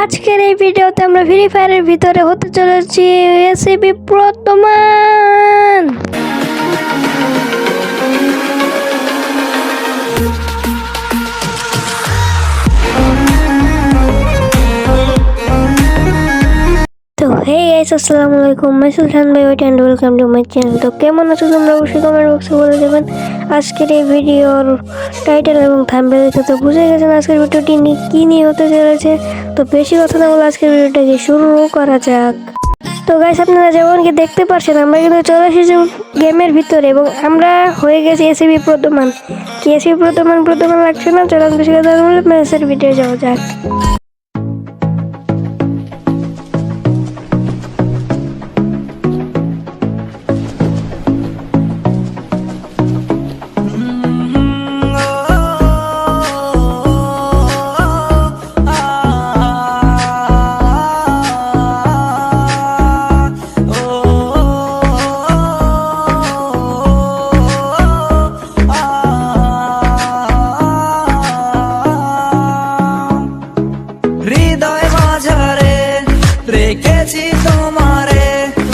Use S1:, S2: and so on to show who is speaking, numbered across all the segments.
S1: আজকের এই ভিডিওতে আমরা ফ্রি ফায়ারের ভিতরে হতে চলেছি এসিবি প্রতমান হে গাইস আসসালামু আলাইকুম আমি সুলতান ভাই wait and welcome to my channel তো কেমন আছো তোমরা? অবশ্যই কমেন্ট বক্সে বলে দেবেন। আজকের এই ভিডিওর টাইটেল এবং থাম্বনেল দেখে তো বুঝে গেছেন আজকের ভিডিওটি কী নিয়ে হতে চলেছে। তো বেশি কথা না বলে আজকের ভিডিওটাকে শুরু করা যাক। তো গাইস আপনারা যেমন কি দেখতে পাচ্ছেন আমরা কিন্তু চলে এসেছি গেমের ভিতরে এবং আমরা হয়ে গেছি এসিবি প্রতমান কি এসিবি প্রতমান প্রতমান লাগছে না? চলুন বেশি কথা বলে ম্যাচের ভিডিও যাওয়া যাক।
S2: রেখেছি তোমারে,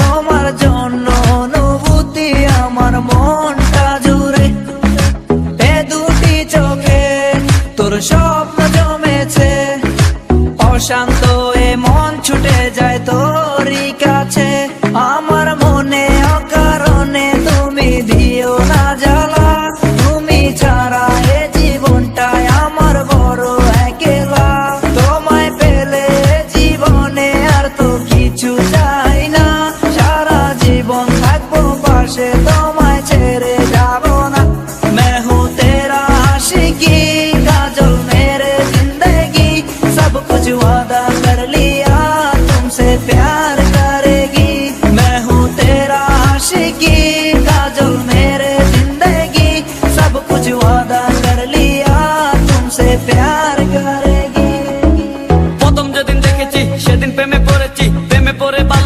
S2: তোমার জন্য অনুভূতি আমার মনটা জুড়ে। এ দুটি চোখে তোর স্বপ্ন জমেছে, অশান্ত এ মন ছুটে যায় তোরই
S3: do I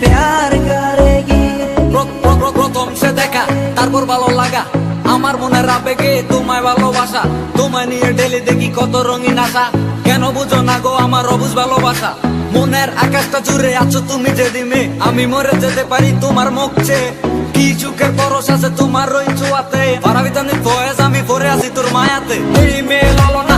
S3: প্যার করেগি। প্রথম সে দেখা, তারপর ভালো লাগা। আমার মনের আবেগে তোমায় ভালোবাসা। তোমায় নিয়ে ডেলি দেখি কত রঙিন আশা। কেন বুঝো না গো আমার অবুজ ভালোবাসা? মনের আকাশটা জুড়ে আছো তুমি যে দিমে আমি মরে যেতে পারি তোমার মুখছে কি চুকের পরশ আছে তোমার রই চুয়াতে পারাবিতানি ফয়েজ আমি পরে আছি তোর মায়াতে। এই মেয়ে
S1: লালন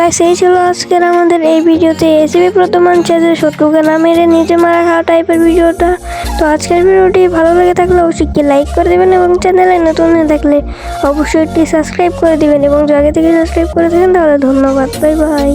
S1: গাইস এই ছিল আজকের আমাদের এই ভিডিওতে। এসিবি প্রতমান ছেলে শত্রুকে না মেরে নিজে মারা খাওয়া টাইপের ভিডিওটা। তো আজকের ভিডিওটি ভালো লেগে থাকলে অবশ্যই লাইক করে দেবেন এবং চ্যানেলে নতুন হয়ে থাকলে অবশ্যই একটি সাবস্ক্রাইব করে দিবেন এবং আগে থেকে সাবস্ক্রাইব করে থাকেন তাহলে ধন্যবাদ বাই বাই